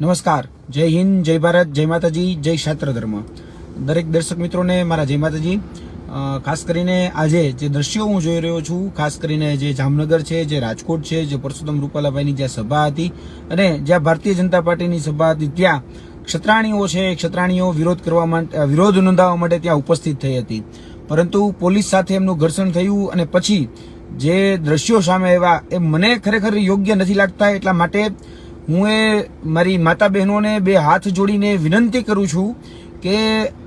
નમસ્કાર. જય હિન્દ, જય ભારત, જય માતાજી, જય ક્ષેત્ર ધર્મ. દરેક દર્શક મિત્રોને મારા જય માતાજી. ખાસ કરીને આજે જે દ્રશ્યો હું જોઈ રહ્યો છું, ખાસ કરીને જે જામનગર છે, જે રાજકોટ છે, જે પરસોત્તમ રૂપાલાભાઈની જ્યાં સભા હતી અને જ્યાં ભારતીય જનતા પાર્ટીની સભા હતી, ત્યાં ક્ષત્રાણીઓ છે, ક્ષત્રાણીઓ વિરોધ કરવા માટે વિરોધ નોંધાવવા માટે ત્યાં ઉપસ્થિત થઈ હતી. પરંતુ પોલીસ સાથે એમનું ઘર્ષણ થયું અને પછી જે દ્રશ્યો સામે આવ્યા, એ મને ખરેખર યોગ્ય નથી લાગતા એટલા માટે હું એ મારી માતા બહેનોને બે હાથ જોડીને વિનંતી કરું છું કે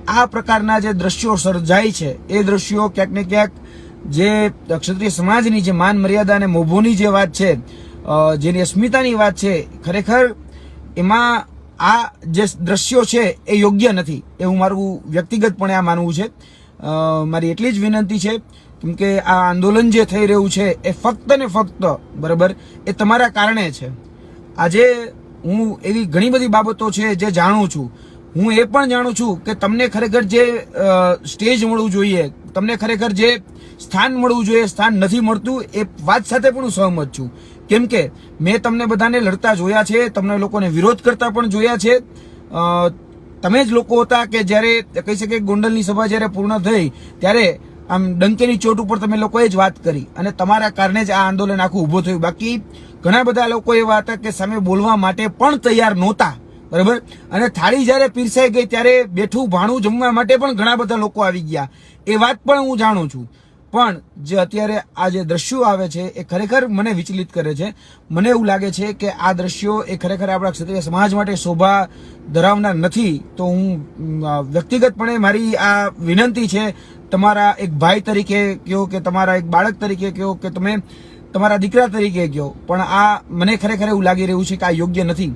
આ પ્રકારના જે દ્રશ્યો સર્જાય છે, એ દ્રશ્યો ક્યાંક ને ક્યાંક જે ક્ષત્રિય સમાજની જે માન મર્યાદા અને મોભોની જે વાત છે જેની અસ્મિતાની વાત છે, ખરેખર એમાં આ જે દ્રશ્યો છે એ યોગ્ય નથી એવું મારું વ્યક્તિગતપણે આ માનવું છે. મારી એટલી જ વિનંતી છે, કેમ કે આ આંદોલન જે થઈ રહ્યું છે, એ ફક્ત ને ફક્ત બરાબર, એ તમારા કારણે છે. આજે હું એવી ઘણી બધી બાબતો છે જે જાણું છું. હું એ પણ જાણું છું કે તમને ખરેખર જે સ્ટેજ મળવું જોઈએ, તમને ખરેખર જે સ્થાન મળવું જોઈએ, સ્થાન નથી મળતું, એ વાત સાથે પણ હું સહમત છું. કેમ કે મેં તમને બધાને લડતા જોયા છે, તમને લોકોને વિરોધ કરતા પણ જોયા છે. તમે જ લોકો હતા કે જ્યારે, કહી શકે ગોંડલની સભા જ્યારે પૂર્ણ થઈ, ત્યારે આમ ડંકેની ચોટ ઉપર તમે લોકોએ જ વાત કરી અને તમારા કારણે જ આ આંદોલન આખું ઊભું થયું. બાકી ઘણા બધા લોકો એવા હતા કે સામે બોલવા માટે પણ તૈયાર નહોતા, બરાબર? અને થાળી જ્યારે પીરસાઈ ગઈ ત્યારે બેઠું ભાણું જમવા માટે પણ ઘણા બધા લોકો આવી ગયા. એ વાત પણ હું જાણું છું. પણ જે અત્યારે આ જે દ્રશ્યો આવે છે એ ખરેખર મને વિચલિત કરે છે. મને એવું લાગે છે કે આ દ્રશ્યો એ ખરેખર આપણા ક્ષત્રિય સમાજ માટે શોભા ધરાવનાર નથી. તો હું વ્યક્તિગતપણે મારી આ વિનંતી છે તમારા એક ભાઈ તરીકે કહો કે તમારા એક બાળક તરીકે કહો કે તમે તમારા દીકરા તરીકે કહો. પણ આ મને ખરેખર એવું લાગી રહ્યું છે કે આ યોગ્ય નથી.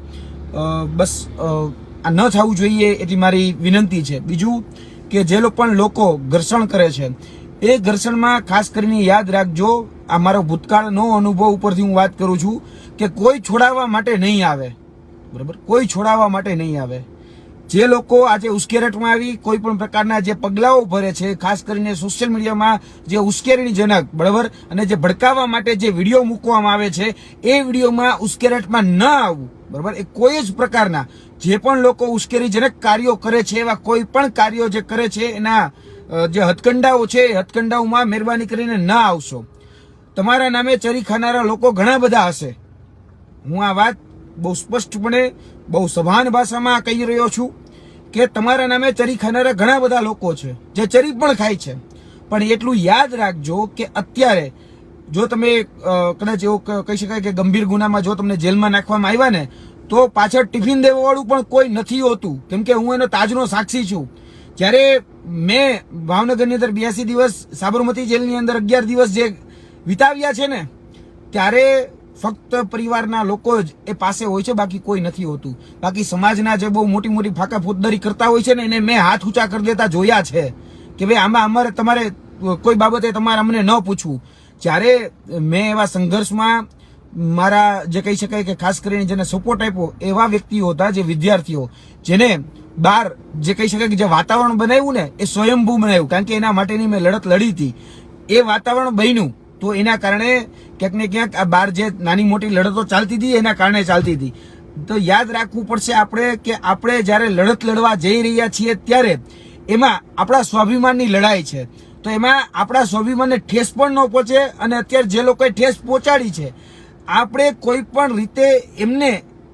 બસ આ ન થવું જોઈએ એટલી મારી વિનંતી છે. બીજું કે જે લોકો પણ લોકો ઘર્ષણ કરે છે, એ ઘર્ષણમાં ખાસ કરીને યાદ રાખજો, આ મારો ભૂતકાળનો અનુભવ ઉપરથી હું વાત કરું છું કે કોઈ છોડાવવા માટે નહીં આવે. બરાબર? કોઈ છોડાવવા માટે નહીં આવે. જે લોકો આજે ઉશ્કેરટમાં આવી, કોઈ પણ પ્રકારના જે પગલાઓ ભરે છે, ખાસ કરીને સોશિયલ મીડિયામાં જે ઉશ્કેરણીજનક બરાબર અને જે ભડકાવવા માટે જે વીડિયો મૂકવામાં આવે છે, એ વિડીયોમાં ઉશ્કેરટમાં ન આવવું, બરાબર? એ કોઈ જ પ્રકારના જે પણ લોકો ઉશ્કેરીજનક કાર્યો કરે છે, એવા કોઈ પણ કાર્યો જે કરે છે, એના જે હથકંડાઓ છે, એ હથકંડાઓમાં મહેરબાની કરીને ન આવશો. તમારા નામે ચરી ખાનારા લોકો ઘણા બધા હશે. હું આ વાત બહુ સ્પષ્ટપણે બહુ સભાન ભાષામાં કહી રહ્યો છું કે તમારા નામે ચરી ખાનારા ઘણા બધા લોકો છે, જે ચરી પણ ખાય છે. પણ એટલું યાદ રાખજો કે અત્યારે જો તમે કદાચ એવું કહી શકાય કે ગંભીર ગુનામાં જો તમને જેલમાં નાખવામાં આવ્યા ને, તો પાછળ ટિફિન દેવાવાળું પણ કોઈ નથી હોતું. કેમ કે હું એનો તાજનો સાક્ષી છું. જ્યારે મેં ભાવનગરની અંદર બ્યાસી દિવસ સાબરમતી જેલની અંદર અગિયાર દિવસ જે વિતાવ્યા છે ને, ત્યારે ફક્ત પરિવારના લોકો જ એ પાસે હોય છે, બાકી કોઈ નથી હોતું. બાકી સમાજના જે બહુ મોટી મોટી ફાકા ફોજદારી કરતા હોય છે ને, એને મેં હાથ ઊંચા કરી દેતા જોયા છે કે ભાઈ, આમાં અમારે તમારે કોઈ બાબતે તમારે અમને ન પૂછવું. જ્યારે મેં એવા સંઘર્ષમાં મારા જે કહી શકાય કે ખાસ કરીને જેને સપોર્ટ આપ્યો, એવા વ્યક્તિઓ હતા જે વિદ્યાર્થીઓ, જેને બાર જે કહી શકાય કે જે વાતાવરણ બનાવ્યું ને, એ સ્વયંભૂ બનાવ્યું. કારણ કે એના માટેની મેં લડત લડી હતી. એ વાતાવરણ બન્યું. તો એના કારણે ક્યાંક ને ક્યાંક આ બાર જે નાની મોટી લડતો ચાલતી હતી, એના કારણે ચાલતી હતી. તો યાદ રાખવું પડશે આપણે કે આપણે જ્યારે લડત લડવા જઈ રહ્યા છીએ ત્યારે એમાં આપણા સ્વાભિમાનની લડાઈ છે. તો એમાં આપણા સ્વાભિમાનને ઠેસ પણ ન પહોંચે અને અત્યારે જે લોકોએ ઠેસ પહોંચાડી છે, આપણે કોઈ પણ રીતે એમને,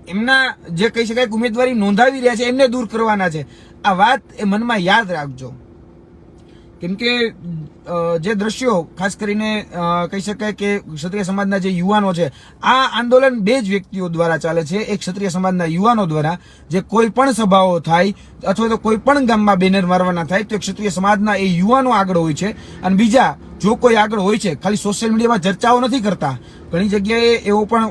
એમના જે કહી શકાય ઉમેદવારી નોંધાવી રહ્યા છે, એમને દૂર કરવાના છે. આ વાત એ મનમાં યાદ રાખજો. કેમ કે જે દ્રશ્યો, ખાસ કરીને કહી શકાય કે ક્ષત્રિય સમાજના જે યુવાનો છે, આ આંદોલન બે જ વ્યક્તિઓ દ્વારા ચાલે છે. એક ક્ષત્રિય સમાજના યુવાનો દ્વારા, જે કોઈ પણ સભાઓ થાય, અથવા તો કોઈ પણ ગામમાં બેનર મારવાના થાય, તો ક્ષત્રિય સમાજના એ યુવાનો આગળ હોય છે. અને બીજા જો કોઈ આગળ હોય છે, ખાલી સોશિયલ મીડિયામાં ચર્ચાઓ નથી કરતા, ઘણી જગ્યાએ એવો પણ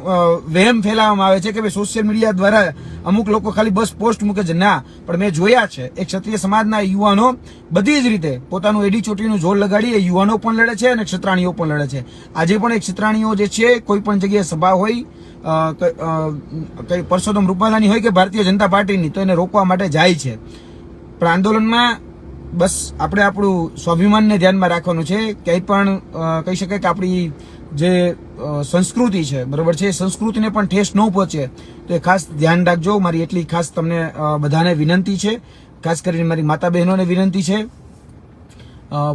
વહેમ ફેલાવવામાં આવે છે કે ભાઈ સોશિયલ મીડિયા દ્વારા અમુક લોકો ખાલી બસ પોસ્ટ મૂકે છે. ના, પણ મેં જોયા છે, એક ક્ષત્રિય સમાજના યુવાનો બધી જ રીતે પોતાનું એડી ચોટીનું જોર લગાડી, એ યુવાનો પણ લડે છે અને ક્ષત્રાણીઓ પણ લડે છે. આજે પણ એ ક્ષત્રાણીઓ જે છે, કોઈ પણ જગ્યાએ સભા હોય કઈ પરસોત્તમ રૂપાલાની હોય કે ભારતીય જનતા પાર્ટીની, તો એને રોકવા માટે જાય છે. પણ આંદોલનમાં બસ આપણે આપણું સ્વાભિમાનને ધ્યાનમાં રાખવાનું છે. ક્યાંય પણ કહી શકાય કે આપણી જે સંસ્કૃતિ છે, બરાબર છે, એ સંસ્કૃતિને પણ ઠેસ ન પહોંચે, તો એ ખાસ ધ્યાન રાખજો. મારી એટલી ખાસ તમને બધાને વિનંતી છે. ખાસ કરીને મારી માતા બહેનોને વિનંતી છે.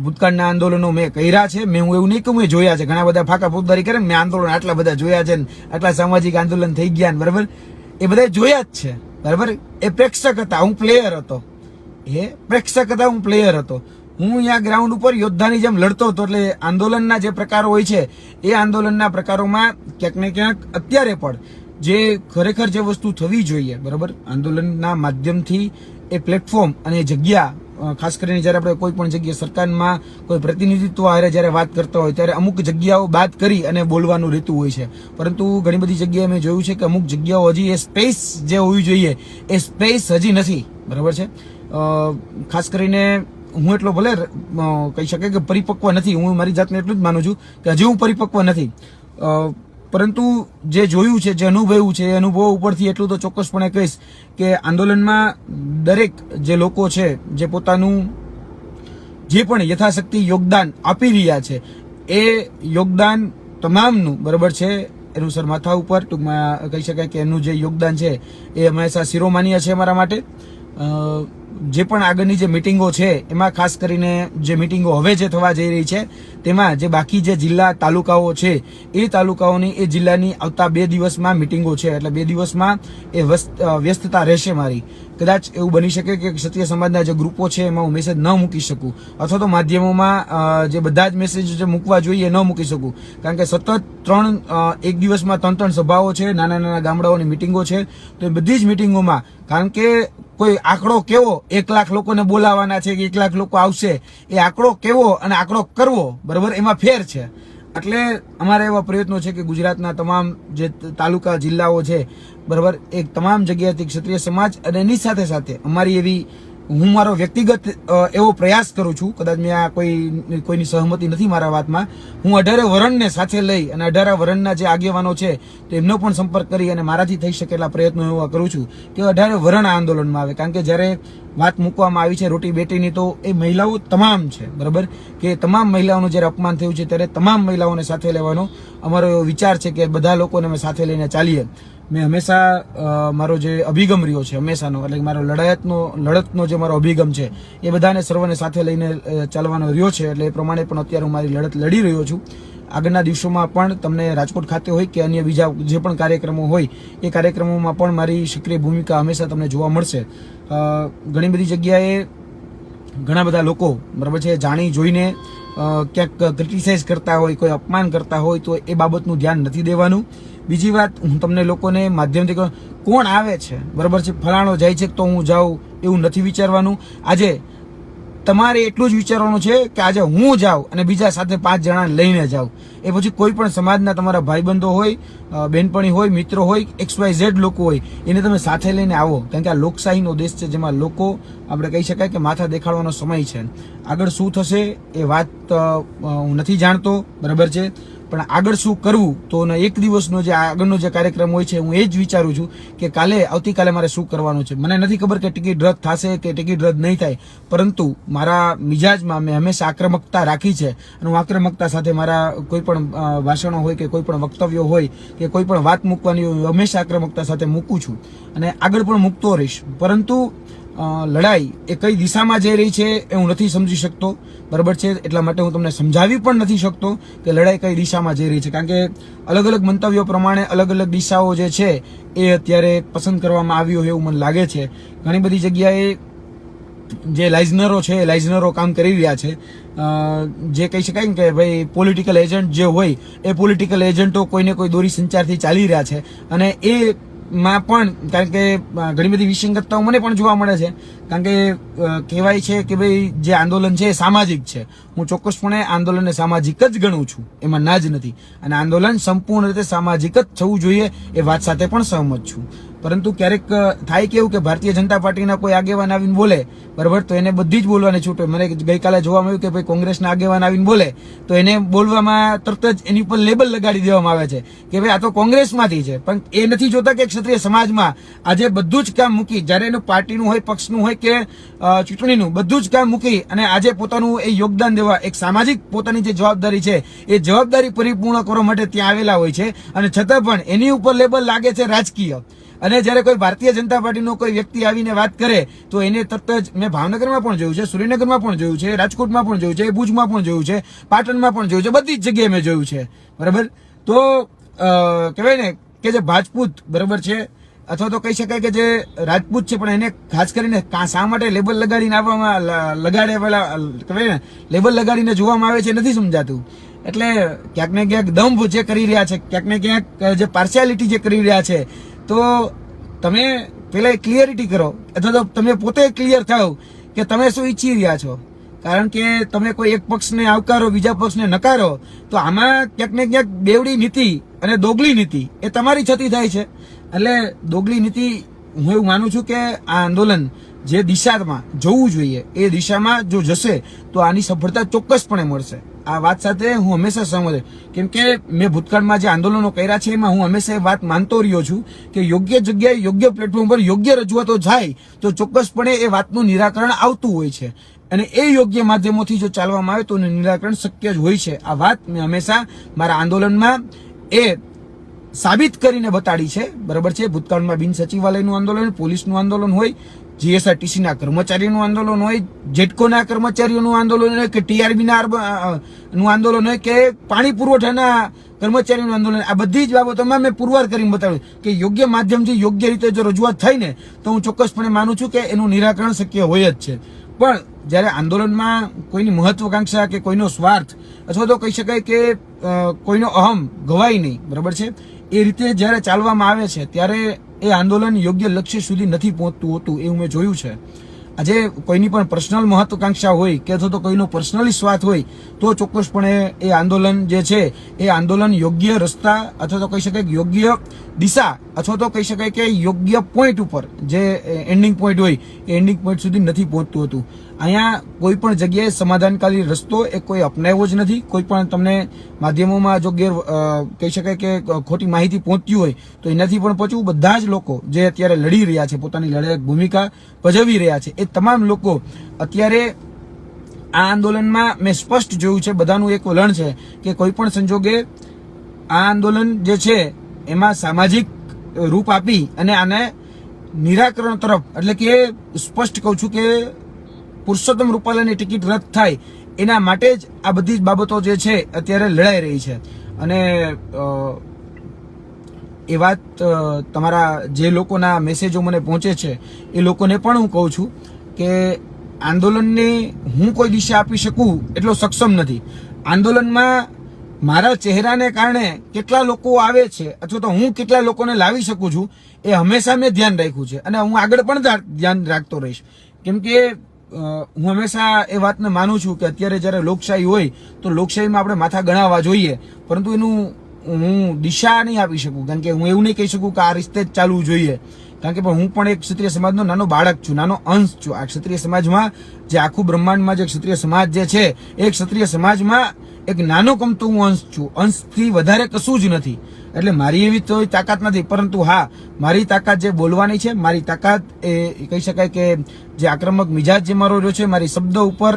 ભૂતકાળના આંદોલનો મેં કર્યા છે. મેં હું એવું નહીં કહું, મેં જોયા છે. ઘણા બધા ફાકા ફોજદારી કરે મેં આંદોલન આટલા બધા જોયા છે આટલા સામાજિક આંદોલન થઈ ગયા બરાબર? એ બધા જોયા જ છે, બરાબર? એ પ્રેક્ષક હતા, હું પ્લેયર હતો. એ પ્રેક્ષક હતા, હું પ્લેયર હતો. હું અહીંયા ગ્રાઉન્ડ ઉપર યોદ્ધાની જેમ લડતો હતો, એટલે આંદોલનના જે પ્રકારો હોય છે, એ આંદોલનના પ્રકારોમાં ક્યાંક ને ક્યાંક અત્યારે પણ જે ખરેખર જે વસ્તુ થવી જોઈએ, બરાબર? આંદોલનના માધ્યમથી એ પ્લેટફોર્મ અને જગ્યા ખાસ કરીને જ્યારે આપણે કોઈ પણ જગ્યાએ સરકારમાં કોઈ પ્રતિનિધિત્વ હારે જ્યારે વાત કરતા હોય, ત્યારે અમુક જગ્યાઓ બાદ કરી અને બોલવાનું રહેતું હોય છે. પરંતુ ઘણી બધી જગ્યાએ મેં જોયું છે કે અમુક જગ્યાઓ હજી એ સ્પેસ જે હોવી જોઈએ, એ સ્પેસ હજી નથી, બરાબર છે? ખાસ કરીને હું એટલો ભલે કહી શકે કે પરિપક્વ નથી, હું મારી જાતને એટલું જ માનું છું કે હજી હું પરિપક્વ નથી. પરંતુ જે જોયું છે, જે અનુભવ્યું છે, એ અનુભવ ઉપરથી એટલું તો ચોક્કસપણે કહીશ કે આંદોલનમાં દરેક જે લોકો છે, જે પોતાનું જે પણ યથાશક્તિ યોગદાન આપી રહ્યા છે, એ યોગદાન તમામનું, બરાબર છે? એનું સર માથા ઉપર, ટૂંકમાં કહી શકાય કે એનું જે યોગદાન છે, એ હંમેશા શિરોમાન્ય છે અમારા માટે. જે પણ આગળની જે મિટિંગો છે, એમાં ખાસ કરીને જે મિટિંગો હવે જે થવા જઈ રહી છે, તેમાં જે બાકી જે જિલ્લા તાલુકાઓ છે, એ તાલુકાઓની, એ જિલ્લાની આવતા બે દિવસમાં મિટિંગો છે. એટલે બે દિવસમાં એ વ્યસ્તતા રહેશે મારી. કદાચ એવું બની શકે કે ક્ષત્રિય સમાજના જે ગ્રુપો છે એમાં હું મેસેજ ન મૂકી શકું. અથવા તો માધ્યમોમાં જે બધા જ મેસેજ જે મૂકવા જોઈએ ન મૂકી શકું. કારણ કે સતત ત્રણ એક દિવસમાં ત્રણ ત્રણ સભાઓ છે, નાના નાના ગામડાઓની મિટિંગો છે. તો એ બધી જ મિટિંગોમાં કારણ કે કોઈ આંકડો કેવો એક લાખ લોકોને બોલાવાના છે કે એક લાખ લોકો આવશે, એ આંકડો કેવો અને આંકડો કરવો, બરાબર? એમાં ફેર છે. એટલે અમારા એવા પ્રયત્નો છે કે ગુજરાતના તમામ જે તાલુકા, જિલ્લાઓ છે, બરાબર, એ તમામ જગ્યાએથી ક્ષત્રિય સમાજ અને એની સાથે સાથે અમારી એવી હું મારો વ્યક્તિગત એવો પ્રયાસ કરું છું, કદાચ મેં આ કોઈ, કોઈની સહમતિ નથી મારા વાતમાં, હું અઢારે વરણને સાથે લઈ અને અઢારે વરણના જે આગેવાનો છે, તો એમનો પણ સંપર્ક કરી અને મારાથી થઈ શકેલા પ્રયત્નો એવા કરું છું કે અઢારે વરણ આંદોલનમાં આવે. કારણ કે જ્યારે વાત મૂકવામાં આવી છે રોટી બેટીની, તો એ મહિલાઓ તમામ છે, બરાબર? કે તમામ મહિલાઓનું જ્યારે અપમાન થયું છે, ત્યારે તમામ મહિલાઓને સાથે લેવાનો અમારો એવો વિચાર છે કે બધા લોકોને અમે સાથે લઈને ચાલીએ. મેં હંમેશા મારો જે અભિગમ રહ્યો છે, હંમેશાનો, એટલે મારો લડાયતનો, લડતનો જે મારો અભિગમ છે, એ બધાને સર્વને સાથે લઈને ચાલવાનો રહ્યો છે, એટલે એ પ્રમાણે પણ અત્યારે હું મારી લડત લડી રહ્યો છું. આગળના દિવસોમાં પણ તમને રાજકોટ ખાતે હોય કે અન્ય બીજા જે પણ કાર્યક્રમો હોય, એ કાર્યક્રમોમાં પણ મારી સક્રિય ભૂમિકા હંમેશા તમને જોવા મળશે. ઘણી બધી જગ્યાએ ઘણા બધા લોકો, બરાબર છે, જાણી જોઈને ક્યાંક ક્રિટિસાઇઝ કરતા હોય, કોઈ અપમાન કરતા હોય, તો એ બાબતનું ધ્યાન નથી દેવાનું. બીજી વાત, હું તમને લોકોને માધ્યમથી કહું, કોણ આવે છે? બરાબર છે? ફલાણો જાય છે તો હું જાઉં એવું નથી વિચારવાનું. આજે તમારે એટલું જ વિચારવાનું છે કે આજે હું જાઉં અને બીજા સાથે પાંચ જણાને લઈને જાઉં. એ પછી કોઈ પણ સમાજના તમારા ભાઈબંધો હોય બેનપણી હોય, મિત્રો હોય એક્સ વાય ઝેડ લોકો હોય, એને તમે સાથે લઈને આવો. કારણ કે આ લોકશાહીનો દેશ છે જેમાં લોકો, આપણે કહી શકાય કે માથા દેખાડવાનો સમય છે. આગળ શું થશે એ વાત હું નથી જાણતો. બરાબર છે? પણ આગળ શું કરવું, તો એક દિવસનો જે આગળનો જે કાર્યક્રમ હોય છે, હું એ જ વિચારું છું કે કાલે, આવતીકાલે મારે શું કરવાનું છે. મને નથી ખબર કે ટિકિટ રદ થશે કે ટિકિટ રદ નહીં થાય, પરંતુ મારા મિજાજમાં મેં હંમેશા આક્રમકતા રાખી છે અને હું આક્રમકતા સાથે મારા કોઈ પણ ભાષણો હોય કે કોઈ પણ વક્તવ્યો હોય કે કોઈ પણ વાત મૂકવાની હોય હંમેશા આક્રમકતા સાથે મૂકું છું અને આગળ પણ મૂકતો રહીશ. પરંતુ લડાઈ એ કઈ દિશામાં જઈ રહી છે એ હું નથી સમજી શકતો. બરાબર છે? એટલા માટે હું તમને સમજાવી પણ નથી શકતો કે લડાઈ કઈ દિશામાં જઈ રહી છે. કારણ કે અલગ અલગ મંતવ્યો પ્રમાણે અલગ અલગ દિશાઓ જે છે એ અત્યારે પસંદ કરવામાં આવી હોય એવું મને લાગે છે. ઘણી બધી જગ્યાએ જે લાઇઝનરો છે એ લાઇઝનરો કામ કરી રહ્યા છે. જે કહી શકાય ને કે ભાઈ પોલિટિકલ એજન્ટ જે હોય એ પોલિટિકલ એજન્ટો કોઈને કોઈ દોરી સંચારથી ચાલી રહ્યા છે. અને એ માં પણ, કારણ કે ઘણી બધી વિસંગતતાઓ મને પણ જોવા મળે છે. કારણ કે કહેવાય છે કે ભાઈ જે આંદોલન છે એ સામાજિક છે. હું ચોક્કસપણે આંદોલનને સામાજિક જ ગણું છું. એમાં ના જ નથી. અને આંદોલન સંપૂર્ણ રીતે સામાજિક જ થવું જોઈએ એ વાત સાથે પણ સહમત છું. પરંતુ ક્યારેક થાય કેવું કે ભારતીય જનતા પાર્ટીના કોઈ આગેવાન આવીને બોલે, બરાબર, તો એને બધી જ બોલવાની છૂટ મને ગઈકાલે જોવા મળ્યું કે ભાઈ કોંગ્રેસના આગેવાન આવીને બોલે, તો એને બોલવામાં તરત જ એની ઉપર લેબલ લગાડી દેવામાં આવે છે કે ભાઈ આ તો કોંગ્રેસમાંથી છે. પણ એ નથી જોતા કે ક્ષત્રિય સમાજમાં આજે બધું જ કામ મૂકી, જ્યારે એનું પાર્ટીનું હોય, પક્ષનું હોય કે ચૂંટણીનું, બધું જ કામ મૂકી અને આજે પોતાનું એ યોગદાન દેવા, એક સામાજિક પોતાની જે જવાબદારી છે, એ જવાબદારી પરિપૂર્ણ કરવા માટે ત્યાં આવેલા હોય છે. અને છતાં પણ એની ઉપર લેબલ લાગે છે રાજકીય. અને જ્યારે કોઈ ભારતીય જનતા પાર્ટીનો કોઈ વ્યક્તિ આવીને વાત કરે, તો એને તરત જ, મેં ભાવનગરમાં પણ જોયું છે, સુરેન્દ્રનગરમાં પણ જોયું છે, રાજકોટમાં પણ જોયું છે, ભુજમાં પણ જોયું છે, પાટણમાં પણ જોયું છે, બધી જ જગ્યાએ મેં જોયું છે. બરાબર? તો કહેવાય ને કે જે ભાજપૂત બરાબર છે, અથવા તો કહી શકાય કે જે રાજપૂત છે, પણ એને ખાસ કરીને શા માટે લેબલ લગાડીને આપવામાં લગાડે પેલા કહેવાય ને લેબલ લગાડીને જોવામાં આવે છે નથી સમજાતું. એટલે ક્યાંક ને ક્યાંક દંભ જે કરી રહ્યા છે, ક્યાંક ને ક્યાંક જે પાર્શિયાલિટી જે કરી રહ્યા છે તો તમે પેલા ક્લિયરિટી કરો. અથવા તો તમે પોતે ક્લિયર થાવ કે તમે શું ઈચ્છી રહ્યા છો. કારણ કે તમે કોઈ એક પક્ષને આવકારો, બીજા પક્ષને નકારો, તો આમાં ક્યાંક ને ક્યાંક બેવડી નીતિ અને દોગલી નીતિ એ તમારી છતી થાય છે. એટલે દોગલી નીતિ હું એવું માનું છું કે આ આંદોલન જે દિશામાં જવું જોઈએ, એ દિશામાં જો જશે, તો આની સફળતા ચોક્કસપણે મળશે. આ વાત સાથે હું હંમેશા છું. કેમ કે મેં ભૂતકાળમાં જે આંદોલનો કર્યા છે, એમાં હું હંમેશા એ વાત માનતો રહ્યો છું કે યોગ્ય જગ્યાએ યોગ્ય પ્લેટફોર્મ પર યોગ્ય રજૂઆતો જાય, તો ચોક્કસપણે એ વાતનું નિરાકરણ આવતું હોય છે. અને એ યોગ્ય માધ્યમોથી જો ચાલવામાં આવે, તો એનું નિરાકરણ શક્ય જ હોય છે. આ વાત મેં હંમેશા મારા આંદોલનમાં એ સાબિત કરીને બતાડી છે. બરાબર છે, ભૂતકાળમાં બિન સચિવાલયનું આંદોલન, પોલીસનું આંદોલન હોય જીએસઆરટીસીના કર્મચારીનું આંદોલન હોય જેટકોના કર્મચારીઓનું આંદોલન હોય કે ટીઆરબીના નું આંદોલન હોય કે પાણી પુરવઠાના કર્મચારીનું આંદોલન, આ બધી જ બાબતોમાં મેં પુરવાર કરીને બતાવ્યું કે યોગ્ય માધ્યમથી યોગ્ય રીતે જો રજૂઆત થાય ને, તો હું ચોક્કસપણે માનું છું કે એનું નિરાકરણ શક્ય હોય જ છે. પણ જ્યારે આંદોલનમાં કોઈની મહત્વકાંક્ષા કે કોઈનો સ્વાર્થ અથવા તો કહી શકાય કે કોઈનો અહમ ગવાય નહીં, બરાબર છે? એ રીતે જ્યારે ચાલવામાં આવે છે, ત્યારે એ આંદોલન યોગ્ય લક્ષ્ય સુધી નથી પહોંચતું હતું એવું મેં જોયું છે. આજે કોઈની પણ પર્સનલ મહત્વકાંક્ષા હોય કે અથવા તો કોઈનો પર્સનલી સ્વાર્થ હોય, તો ચોક્કસપણે એ આંદોલન જે છે, એ આંદોલન યોગ્ય રસ્તા અથવા તો કહી શકાય યોગ્ય દિશા અથવા તો કહી શકાય કે યોગ્ય પોઈન્ટ ઉપર જે એન્ડિંગ પોઈન્ટ હોય, એ એન્ડિંગ પોઈન્ટ સુધી નથી પહોંચતું હતું. અહીંયા કોઈ પણ જગ્યાએ સમાધાનકારી રસ્તો એ કોઈ અપનાવ્યો જ નથી. કોઈ પણ તમને માધ્યમોમાં જો ગેર કહી શકાય કે ખોટી માહિતી પહોંચતી હોય, તો એનાથી પણ પહોંચવું. બધા જ લોકો જે અત્યારે લડી રહ્યા છે, પોતાની લડાયક ભૂમિકા ભજવી રહ્યા છે, એ તમામ લોકો અત્યારે આ આંદોલનમાં મેં સ્પષ્ટ જોયું છે, બધાનું એક વલણ છે કે કોઈ પણ સંજોગે આ આંદોલન જે છે, એમાં સામાજિક રૂપ આપી અને આને નિરાકરણ તરફ, એટલે કે સ્પષ્ટ કહું છું કે પુરુષોત્તમ રૂપાલાની ટિકિટ રદ થાય, એના માટે જ આ બધી જ બાબતો જે છે, અત્યારે લડાઈ રહી છે. અને એ વાત તમારા જે લોકોના મેસેજો મને પહોંચે છે, એ લોકોને પણ હું કહું છું કે આંદોલનને હું કોઈ દિશા આપી શકું એટલો સક્ષમ નથી. આંદોલનમાં મારા ચહેરાને કારણે કેટલા લોકો આવે છે અથવા તો હું કેટલા લોકોને લાવી શકું છું, એ હંમેશા મેં ધ્યાન રાખ્યું છે. અને હું આગળ પણ ધ્યાન રાખતો રહીશ. કેમ કે હું હંમેશા એ વાતને માનું છું કે અત્યારે જ્યારે લોકશાહી હોય તો લોકશાહીમાં આપણે માથા ગણાવવા જોઈએ. પરંતુ એનું હું દિશા નહીં આપી શકું. કારણ કે હું એવું નહીં કહી શકું કે આ રીતે જ ચાલવું જોઈએ. કારણ કે પણ હું પણ એક ક્ષત્રિય સમાજનો નાનો બાળક છું, નાનો અંશ છું. આ ક્ષત્રિય સમાજમાં જે આખું બ્રહ્માંડમાં જે ક્ષત્રિય સમાજ જે છે, એ ક્ષત્રિય સમાજમાં એક નાનો કમતો હું અંશ છું. અંશથી વધારે કશું જ નથી. એટલે મારી એવી તો તાકાત નથી, પરંતુ હા, મારી તાકાત જે બોલવાની છે, મારી તાકાત એ કહી શકાય કે જે આક્રમક મિજાજ જે મારો રહ્યો છે, મારી શબ્દ ઉપર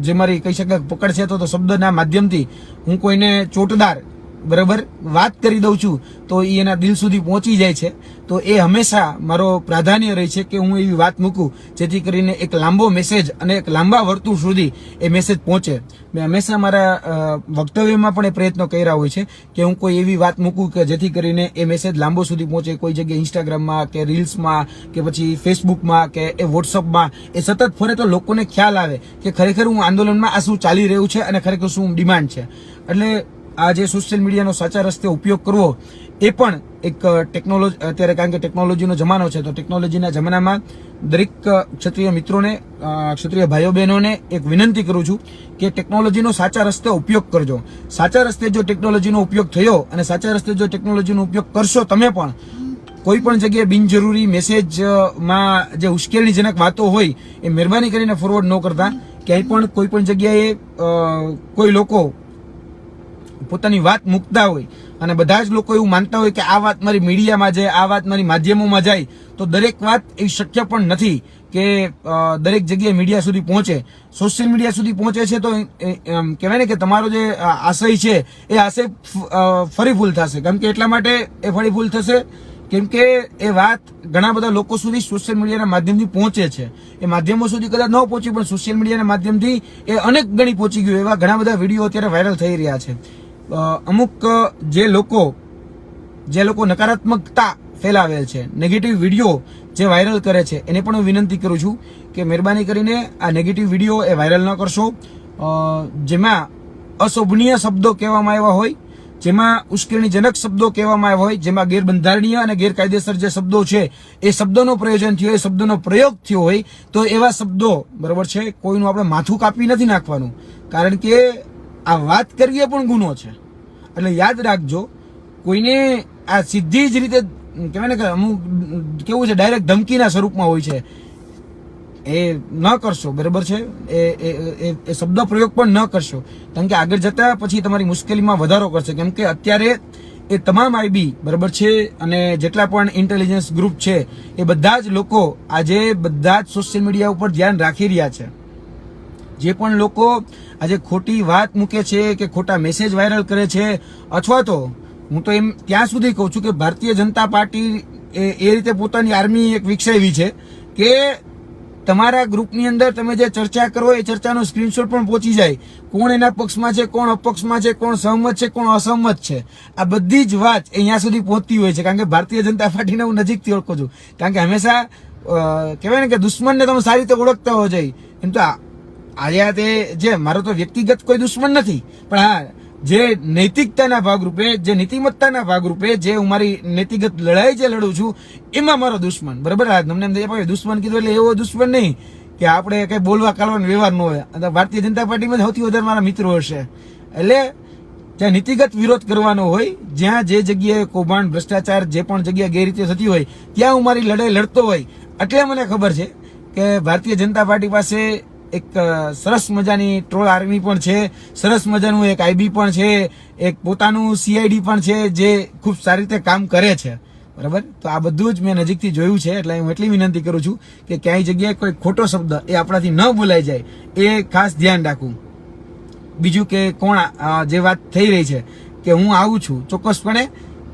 જે મારી કહી શકાય પકડ છે તો શબ્દના માધ્યમથી હું કોઈને ચોટદાર બરાબર, વાત કરી દઉં છું, તો એ એના દિલ સુધી પહોંચી જાય છે. તો એ હંમેશા મારો પ્રાધાન્ય રહે છે કે હું એવી વાત મૂકું, જેથી કરીને એક લાંબો મેસેજ અને એક લાંબા વર્તુળ સુધી એ મેસેજ પહોંચે. મેં હંમેશા મારા વક્તવ્યમાં પણ એ પ્રયત્નો કર્યા હોય છે કે હું કોઈ એવી વાત મૂકું કે જેથી કરીને એ મેસેજ લાંબો સુધી પહોંચે, કોઈ જગ્યાએ ઇન્સ્ટાગ્રામમાં કે રીલ્સમાં કે પછી ફેસબુકમાં કે એ વોટ્સઅપમાં એ સતત ફરે તો લોકોને ખ્યાલ આવે કે ખરેખર હું આંદોલનમાં આ શું ચાલી રહ્યું છે અને ખરેખર શું ડિમાન્ડ છે. એટલે આ જે સોશિયલ મીડિયાનો સાચા રસ્તે ઉપયોગ કરવો, એ પણ એક ટેકનોલોજી અત્યારે કારણ કે ટેકનોલોજીનો જમાનો છે, તો ટેકનોલોજીના જમાનામાં દરેક ક્ષત્રિય મિત્રોને ક્ષત્રિય ભાઈઓ બહેનોને એક વિનંતી કરું છું કે ટેકનોલોજીનો સાચા રસ્તે ઉપયોગ કરજો. સાચા રસ્તે જો ટેકનોલોજીનો ઉપયોગ થયો અને સાચા રસ્તે જો ટેકનોલોજીનો ઉપયોગ કરશો તમે પણ, કોઈ પણ જગ્યાએ બિનજરૂરી મેસેજમાં જે ઉશ્કેરણીજનક વાતો હોય, એ મહેરબાની કરીને ફોરવર્ડ ન કરતા. ક્યાંય પણ કોઈ પણ જગ્યાએ કોઈ લોકો પોતાની વાત મૂકતા હોય અને બધા જ લોકો એવું માનતા હોય કે આ વાત મારી મીડિયામાં જાય, આ વાત મારી માધ્યમોમાં જાય, તો દરેક વાત એવી શક્ય પણ નથી કે દરેક જગ્યાએ મીડિયા સુધી પહોંચે. સોશિયલ મીડિયા સુધી પહોંચે છે તો એ- એ- કહેવાય ને કે તમારો જે આશય છે એ આશય ફરી ફૂલ થશે. કેમ કે એટલા માટે એ ફરી ફૂલ થશે, કેમ કે એ વાત ઘણા બધા લોકો સુધી સોશિયલ મીડિયાના માધ્યમથી પહોંચે છે. એ માધ્યમો સુધી કદાચ ન પહોંચી, પણ સોશિયલ મીડિયાના માધ્યમથી એ અનેક ગણી પહોંચી ગયું, એવા ઘણા બધા વીડિયો અત્યારે વાયરલ થઈ રહ્યા છે. અમુક જે લોકો જે લોકો નકારાત્મકતા ફેલાવેલ છે નેગેટિવ વીડિયો જે વાયરલ કરે છે, એને પણ હું વિનંતી કરું છું કે મહેરબાની કરીને આ નેગેટિવ વીડિયો એ વાયરલ ન કરશો. જેમાં અશોભનીય શબ્દો કહેવામાં આવ્યા હોય, જેમાં ઉશ્કેરણીજનક શબ્દો કહેવામાં આવ્યા હોય, જેમાં ગેરબંધારણીય અને ગેરકાયદેસર જે શબ્દો છે, એ શબ્દોનો પ્રયોજન થયો, એ શબ્દોનો પ્રયોગ થયો હોય, તો એવા શબ્દો, બરાબર છે, કોઈનું આપણે માથું કાપી નથી નાખવાનું. કારણ કે આ વાત કરવી પણ ગુનો છે. એટલે યાદ રાખજો, કોઈને આ સીધી જ રીતે કહેવાય ને કે અમુક, કેવું છે ડાયરેક્ટ ધમકીના સ્વરૂપમાં હોય છે. એ ન કરશો, બરાબર છે? એ એ શબ્દ પ્રયોગ પણ ન કરશો. કારણ કે આગળ જતા પછી તમારી મુશ્કેલીમાં વધારો કરશે. કેમ કે અત્યારે એ તમામ આઈબી, બરાબર છે? અને જેટલા પણ ઇન્ટેલિજન્સ ગ્રુપ છે, એ બધા જ લોકો આજે બધા જ સોશિયલ મીડિયા ઉપર ધ્યાન રાખી રહ્યા છે. જે પણ લોકો આજે ખોટી વાત મૂકે છે કે ખોટા મેસેજ વાયરલ કરે છે, અથવા તો હું તો એમ ત્યાં સુધી કહું છું કે ભારતીય જનતા પાર્ટી એ રીતે પોતાની આર્મી એક વિકસાવી છે કે તમારા ગ્રુપની અંદર તમે જે ચર્ચા કરો એ ચર્ચાનો સ્ક્રીનશોટ પણ પહોંચી જાય. કોણ એના પક્ષમાં છે, કોણ અપક્ષમાં છે, કોણ સહમત છે, કોણ અસહમત છે. આ બધી જ વાત અહીંયા સુધી પહોંચતી હોય છે, કારણ કે ભારતીય જનતા પાર્ટીને હું નજીકથી ઓળખું છું. કારણ કે હંમેશા કહેવાય ને કે દુશ્મનને તમે સારી રીતે ઓળખતા હો જાય. એમ તો આજે આ તે જે મારો તો વ્યક્તિગત કોઈ દુશ્મન નથી પણ હા જે નૈતિકતાના ભાગરૂપે જે નીતિમત્તાના ભાગરૂપે જે હું મારી નૈતિકત લડાઈ જે લડું છું એમાં મારો દુશ્મન બરાબર? આ તમને એમ થાય, દુશ્મન કીધું એટલે એવો દુશ્મન નહીં કે આપણે કઈ બોલવા કાઢવાનો વ્યવહાર ન હોય. ભારતીય જનતા પાર્ટીમાં સૌથી વધારે મારા મિત્રો હશે. એટલે જ્યાં નીતિગત વિરોધ કરવાનો હોય જ્યાં જે જગ્યાએ કૌભાંડ ભ્રષ્ટાચાર જે પણ જગ્યા ગેરરીતિ થતી હોય ત્યાં હું મારી લડાઈ લડતો હોય. એટલે મને ખબર છે કે ભારતીય જનતા પાર્ટી પાસે એક સરસ મજાની ટ્રોલ આર્મી પણ છે, સરસ મજાનું એક આઈબી પણ છે, એક પોતાનું સીઆઈડી પણ છે, જે ખૂબ સારી રીતે કામ કરે છે. બરાબર? તો આ બધું જ મેં નજીકથી જોયું છે, એટલે હું એટલી વિનંતી કરું છું કે ક્યાંય જગ્યાએ કોઈ ખોટો શબ્દ એ આપણાથી ન બોલાઈ જાય, એ ખાસ ધ્યાન રાખવું. બીજું કે કોણ જે વાત થઈ રહી છે, કે હું આવું છું ચોક્કસપણે,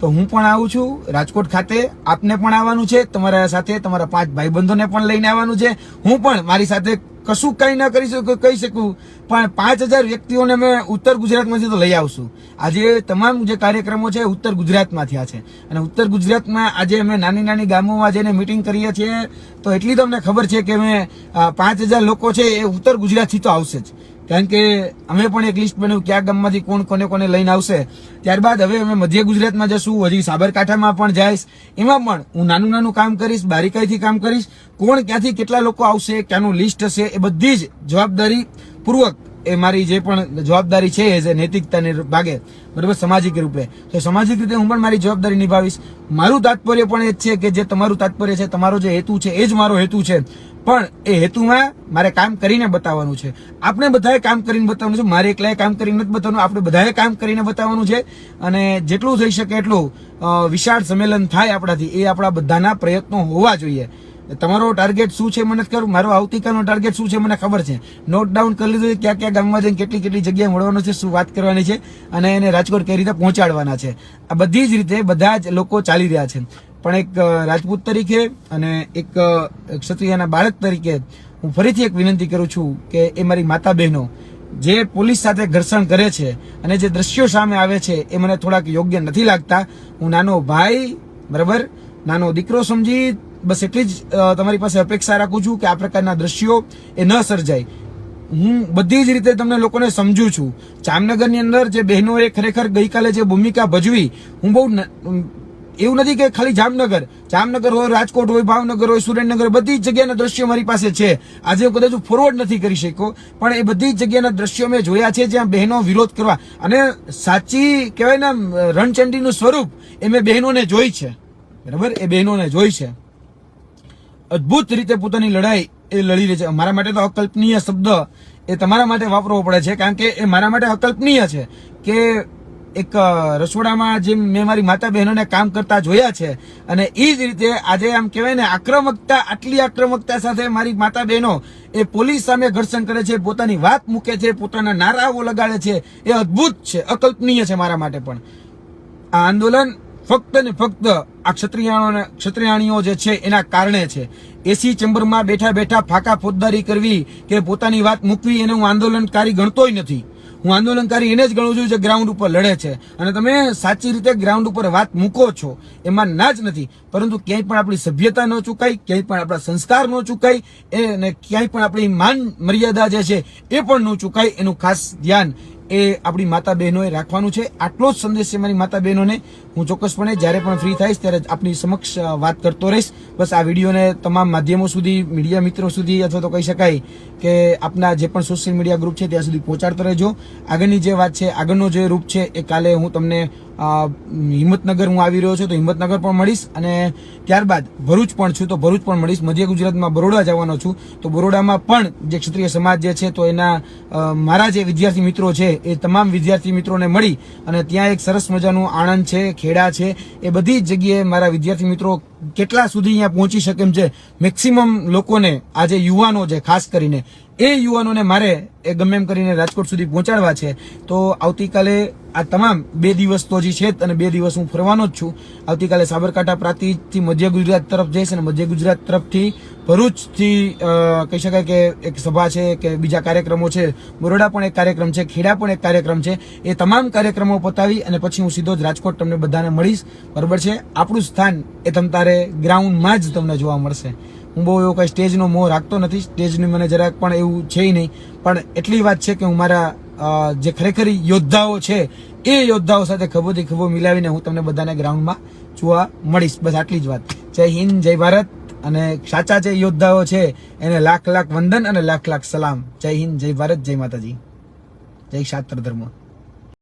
તો હું પણ આવું છું, રાજકોટ ખાતે આપને પણ આવવાનું છે, તમારા સાથે તમારા પાંચ ભાઈબંધોને પણ લઈને આવવાનું છે, હું પણ મારી સાથે કશું કઈ ન કરી શકું, કહી શકું. પણ પાંચ હજાર વ્યક્તિઓને અમે ઉત્તર ગુજરાતમાંથી તો લઈ આવશું. આજે તમામ જે કાર્યક્રમો છે ઉત્તર ગુજરાતમાંથી આ છે. અને ઉત્તર ગુજરાતમાં આજે અમે નાની નાની ગામોમાં જઈને મિટિંગ કરીએ છીએ. તો એટલી તમને ખબર છે કે અમે પાંચ હજાર લોકો છે એ ઉત્તર ગુજરાતથી તો આવશે જ. કારણ કે અમે પણ એક લિસ્ટ બનાવ્યું કયા ગામમાંથી કોણ કોને કોને લઈને આવશે. ત્યારબાદ હવે અમે મધ્ય ગુજરાતમાં જશું, હજી સાબરકાંઠામાં પણ જઈશ. એમાં પણ હું નાનું નાનું કામ કરીશ, બારીકાઈથી કામ કરીશ. કોણ ક્યાંથી કેટલા લોકો આવશે, ક્યાંનું લિસ્ટ હશે, એ બધી જ જવાબદારી પૂર્વક એ મારી જે પણ જવાબદારી છે એ જે નૈતિકતાને ભાગે. બરાબર? સામાજિક રૂપે. તો સામાજિક રીતે હું પણ મારી જવાબદારી નિભાવીશ. મારું તાત્પર્ય પણ એ જ છે કે જે તમારું તાત્પર્ય છે, તમારો જે હેતુ છે, એ જ મારો હેતુ છે. પણ એ હેતુમાં મારે કામ કરીને બતાવવાનું છે. આપણે બધાએ કામ કરીને બતાવવાનું છે. મારે એકલાએ કામ કરીને નથી બતાવવાનું. આપણે બધાએ કામ કરીને બતાવવાનું છે. અને જેટલું થઈ શકે એટલું વિશાળ સંમેલન થાય આપણાથી. એ આપણા બધાના પ્રયત્નો હોવા જોઈએ. તમારો ટાર્ગેટ શું છે મને ખબર. મારો આવતીકાલનો ટાર્ગેટ શું છે મને ખબર છે. નોટ ડાઉન કરી લીધું ક્યાં ક્યાં ગામમાં જઈને કેટલી કેટલી જગ્યાએ મળવાનું છે, શું વાત કરવાની છે. અને એને રાજકોટ કઈ રીતે પહોંચાડવાના છે. આ બધી જ રીતે બધા જ લોકો ચાલી રહ્યા છે. પણ એક રાજપૂત તરીકે અને એક ક્ષત્રિયના બાળક તરીકે હું ફરીથી એક વિનંતી કરું છું કે એ મારી માતા બહેનો જે પોલીસ સાથે ઘર્ષણ કરે છે અને જે દ્રશ્યો સામે આવે છે એ મને થોડાક યોગ્ય નથી લાગતા. હું નાનો ભાઈ, બરાબર? નાનો દીકરો સમજી, બસ એટલી જ તમારી પાસે અપેક્ષા રાખું છું કે આ પ્રકારના દ્રશ્યો એ ન સર્જાય. હું બધી જ રીતે તમને લોકોને સમજુ છું. જામનગરની અંદર જે બહેનોએ ખરેખર ગઈકાલે જે ભૂમિકા ભજવી, હું બહુ એવું નથી કે ખાલી જામનગર. જામનગર હોય, રાજકોટ હોય, ભાવનગર હોય, સુરેન્દ્રનગર બધી જગ્યાના દ્રશ્યો મારી પાસે છે. આજે હું કદાચ ફોરવર્ડ નથી કરી શક્યો, પણ એ બધી જ જગ્યાના દ્રશ્યો મેં જોયા છે જ્યાં બહેનો વિરોધ કરવા. અને સાચી કહેવાય ને રણચંડીનું સ્વરૂપ એ મેં બહેનોને જોઈ છે. બરાબર? એ બહેનોને જોઈ છે. અદ્ભુત રીતે પોતાની લડાઈ એ લડી રહી છે. મારા માટે તો અકલ્પનીય શબ્દ એ તમારા માટે વાપરવો પડે છે, કારણ કે એ મારા માટે અકલ્પનીય છે કે એક રસોડામાં જેમ મેં મારી માતા બહેનોને કામ કરતા જોયા છે, અને એ જ રીતે આજે આમ કહેવાય ને, આક્રમકતા, આટલી આક્રમકતા સાથે મારી માતા બહેનો એ પોલીસ સામે ઘર્ષણ કરે છે, પોતાની વાત મૂકે છે, પોતાના નારાઓ લગાડે છે, એ અદ્ભુત છે, અકલ્પનીય છે મારા માટે પણ. આ આંદોલન ફક્ત ને ફક્ત આ ક્ષત્રિયાણો ક્ષત્રિયાણીઓ જે છે એના કારણે છે. એસી ચેમ્બરમાં બેઠા બેઠા ફાકા ફોજદારી કરવી કે પોતાની વાત મૂકવી, એને હું આંદોલનકારી ગણતોય નથી. હું આંદોલનકારી એને જ ગણું છું જે ગ્રાઉન્ડ ઉપર લડે છે. અને તમે સાચી રીતે ગ્રાઉન્ડ ઉપર વાત મૂકો છો, એમાં ના જ નથી. પરંતુ ક્યાંય પણ આપણી સભ્યતા ન ચૂકાય, ક્યાંય પણ આપણા સંસ્કાર ન ચૂકાય અને ક્યાંય પણ આપણી માન મર્યાદા જે છે એ પણ ન ચૂકાય, એનું ખાસ ધ્યાન એ આપણી માતા બહેનોએ રાખવાનું છે. આટલો જ સંદેશ છે મારી માતા બહેનોને. હું ચોક્કસપણે જ્યારે પણ ફ્રી થઈશ ત્યારે આપની સમક્ષ વાત કરતો રહીશ. બસ આ વિડીયોને તમામ માધ્યમો સુધી મીડિયા મિત્રો સુધી અથવા તો કહી શકાય કે આપના જે પણ સોશિયલ મીડિયા ગ્રુપ છે ત્યાં સુધી પહોંચાડતો રહેજો. આગળની જે વાત છે, આગળનો જે રૂપ છે, એ કાલે હું તમને હિંમતનગર હું આવી રહ્યો છું તો હિંમતનગર પણ મળીશ અને ત્યારબાદ ભરૂચ પણ છું તો ભરૂચ પણ મળીશ. મધ્ય ગુજરાતમાં બરોડા જવાનો છું તો બરોડામાં પણ જે ક્ષત્રિય સમાજ જે છે તો એના મારા જે વિદ્યાર્થી મિત્રો છે એ તમામ વિદ્યાર્થી મિત્રોને મળી અને ત્યાં એક સરસ મજાનું આણંદ છે, ખેડા છે, એ બધી જ જગ્યાએ મારા વિદ્યાર્થી મિત્રો કેટલા સુધી અહીંયા પહોંચી શકે એમ છે મેક્સિમમ લોકોને, આજે યુવાનો છે ખાસ કરીને એ યુવાનોને મારે એ ગમે એમ કરીને રાજકોટ સુધી પહોંચાડવા છે. તો આવતીકાલે આ તમામ બે દિવસ તો હજી છે અને બે દિવસ હું ફરવાનો જ છું. આવતીકાલે સાબરકાંઠા પ્રાંતિજથી મધ્ય ગુજરાત તરફ જઈશ અને મધ્ય ગુજરાત તરફથી ભરૂચથી કહી શકાય કે એક સભા છે કે બીજા કાર્યક્રમો છે. બરોડા પણ એક કાર્યક્રમ છે, ખેડા પણ એક કાર્યક્રમ છે. એ તમામ કાર્યક્રમો પતાવી અને પછી હું સીધો જ રાજકોટ તમને બધાને મળીશ. બરોબર છે? આપણું સ્થાન એ તમ તારે ગ્રાઉન્ડમાં જ તમને જોવા મળશે. હું બહુ એવો કંઈ સ્ટેજનો મોહ રાખતો નથી. સ્ટેજની મને જરાક પણ એવું છે નહીં. પણ એટલી વાત છે કે હું મારા જે ખરેખર યોદ્ધાઓ છે, એ યોદ્ધાઓ સાથે ખભોથી ખભો મિલાવીને હું તમને બધાને ગ્રાઉન્ડમાં જોવા મળીશ. બસ આટલી જ વાત. જય હિન્દ, જય ભારત. અને સાચા જે યોદ્ધાઓ છે, એને લાખ લાખ વંદન અને લાખ લાખ સલામ. જય હિન્દ, જય ભારત, જય માતાજી. જય શાસ્ત્ર ધર્મ